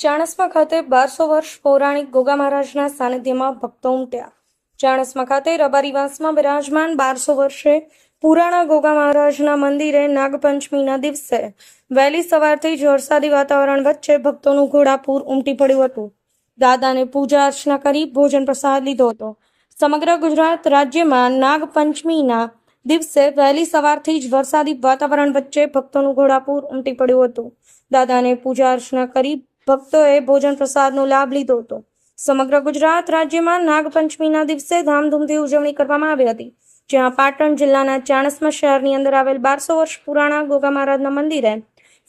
ચાણસ્મા ખાતે બારસો વર્ષ પૌરાણિક ગોગા મહારાજના સાનિધ્યમાં ભક્તો ઉમટ્યા. ચાણસ્મા ખાતે રબારીવાસમાં બિરાજમાન બારસો વર્ષે પુરાણા ગોગા મહારાજના મંદિરે નાગપંચમીના દિવસે વહેલી સવારથી જ વરસાદી વાતાવરણ વચ્ચે ભક્તોનું ઘોડાપૂર ઉમટી પડ્યું હતું. દાદાને પૂજા અર્ચના કરી ભોજન પ્રસાદ લીધો હતો. સમગ્ર ગુજરાત રાજ્યમાં નાગપંચમીના દિવસે વહેલી સવારથી જ વરસાદી વાતાવરણ વચ્ચે ભક્તોનું ઘોડાપૂર ઉમટી પડ્યું હતું. દાદાને પૂજા અર્ચના કરી ભક્તોએ ભોજન પ્રસાદનો લાભ લીધો હતો. સમગ્ર ગુજરાત રાજ્યમાં નાગપંચમીના દિવસે ધામધૂમથી ઉજવણી કરવામાં આવી હતી, જ્યાં પાટણ જિલ્લાના ચાણસ્મા શહેરની અંદર આવેલ બારસો વર્ષ પુરાણા ગોગા મહારાજના મંદિરે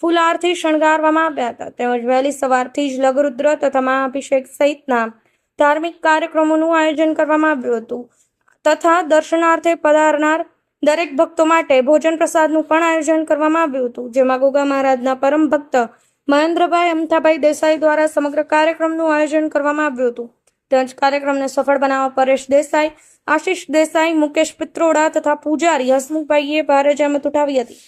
ફૂલહારથી શણગારવામાં આવ્યા હતા. તેમજ વહેલી સવારથી જ લઘુરુદ્ર તથા મહાઅભિષેક સહિતના ધાર્મિક કાર્યક્રમોનું આયોજન કરવામાં આવ્યું હતું, તથા દર્શનાર્થે પધારનાર દરેક ભક્તો માટે ભોજન પ્રસાદનું પણ આયોજન કરવામાં આવ્યું હતું, જેમાં ગોગા મહારાજના પરમ ભક્ત મહેન્દ્રભાઈ અમથાભાઈ દેસાઈ દ્વારા સમગ્ર કાર્યક્રમનું આયોજન કરવામાં આવ્યું હતું. તેમજ કાર્યક્રમને સફળ બનાવવા પરેશ દેસાઈ, આશીષ દેસાઈ, મુકેશ પિત્રોડા તથા પૂજારી હસમુખભાઈએ ભારે જહેમત ઉઠાવી હતી.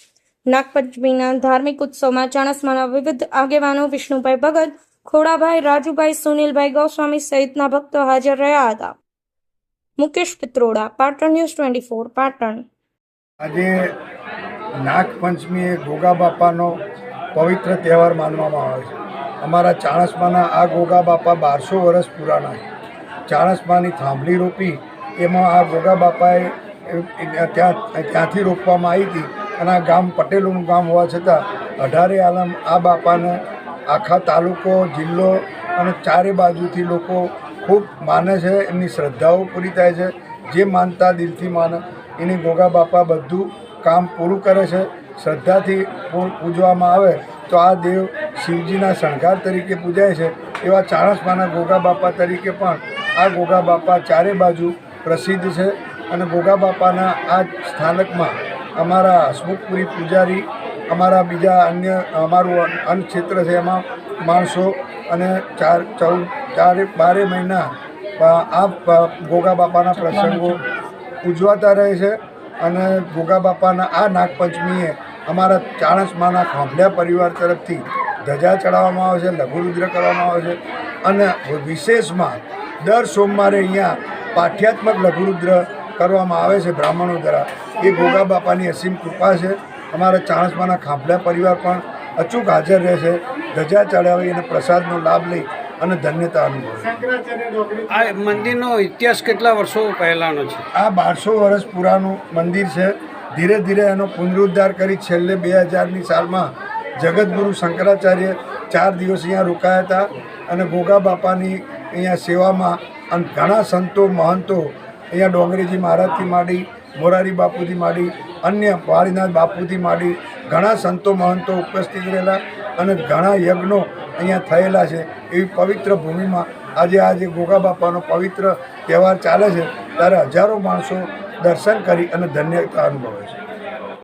નાગપંચમીના ધાર્મિક ઉત્સવમાં ચાણસમાના વિવિધ આગેવાનો વિષ્ણુભાઈ ભગત, ખોડાભાઈ, રાજુભાઈ, સુનિલભાઈ ગોસ્વામી સહિતના ભક્તો હાજર રહ્યા હતા. Mukesh Pitroda, Patan news twenty four, Patan. આજે નાગપંચમી એ ગોગા બાપાનો પવિત્ર તહેવાર માનવામાં આવે છે. અમારા ચાણસમાના આ ગોગા બાપા બારસો વર્ષ પુરાણા છે. ચાણસ્માની થાંભલી રોપી, એમાં આ ગોગા બાપાએ ત્યાં ત્યાંથી રોપવામાં આવી હતી અને આ ગામ પટેલોનું ગામ હોવા છતાં અઢારે આલમ આ બાપાને આખા તાલુકો, જિલ્લો અને ચારે બાજુથી લોકો ખૂબ માને છે, એમની શ્રદ્ધાઓ પૂરી થાય છે, જે માનતા દિલથી માને. એની ગોગા બાપા બધું કામ પૂરું કરે છે. શ્રદ્ધાથી પૂજવામાં આવે તો આ દેવ શિવજીના શણગાર તરીકે પૂજાય છે. એવા ચાણસમાના ગોગા બાપા તરીકે પણ આ ગોગા બાપા ચારે બાજુ પ્રસિદ્ધ છે અને ગોગા બાપાના આ સ્થાનકમાં અમારા હસમુખપુરી પૂજારી, અમારા બીજા અન્ય, અમારું અન્ન ક્ષેત્ર છે એમાં માણસો અને ચાર, ચૌદ, ચારે, બારે મહિના આ ગોગા બાપાના પ્રસંગો ઉજવાતા રહે છે. અને ગોગા બાપાના આ નાગપંચમીએ અમારા ચાણસમાના ખાંભલિયા પરિવાર તરફથી ધજા ચડાવવામાં આવે છે લઘુરુદ્ર કરવામાં આવે છે અને વિશેષમાં દર સોમવારે અહીંયા પાઠ્યાત્મક લઘુરુદ્ર કરવામાં આવે છે બ્રાહ્મણો દ્વારા. એ ગોગા બાપાની અસીમ કૃપા છે. અમારા ચાણસમાના ખાંભલિયા પરિવાર પણ અચૂક હાજર રહે છે. ધજા ચડાવી અને પ્રસાદનો લાભ લઈ અને ધન્યતા અનુભવે. આ મંદિરનો ઇતિહાસ કેટલા વર્ષો પહેલાંનો છે? આ બારસો વર્ષ પુરાનું મંદિર છે. ધીરે ધીરે એનો પુનરુદ્ધાર કરી છેલ્લે બે હજારની સાલમાં જગતગુરુ શંકરાચાર્ય ચાર દિવસ અહીંયા રોકાયા હતા અને ગોગા બાપાની અહીંયા સેવામાં અને ઘણા સંતો મહંતો અહીંયા ડોંગરીજી મહારાજથી માંડી મોરારી બાપુથી માંડી અન્ય વાળીનાથ બાપુથી માંડી ઘણા સંતો મહંતો ઉપસ્થિત રહેલા. અને ઘણા યજ્ઞો અહીંયા થયેલા છે. એવી પવિત્ર ભૂમિમાં આજે આજે ગોગા બાપાનો પવિત્ર તહેવાર ચાલે છે, ત્યારે હજારો માણસો દર્શન કરી અને ધન્યતા અનુભવે છે.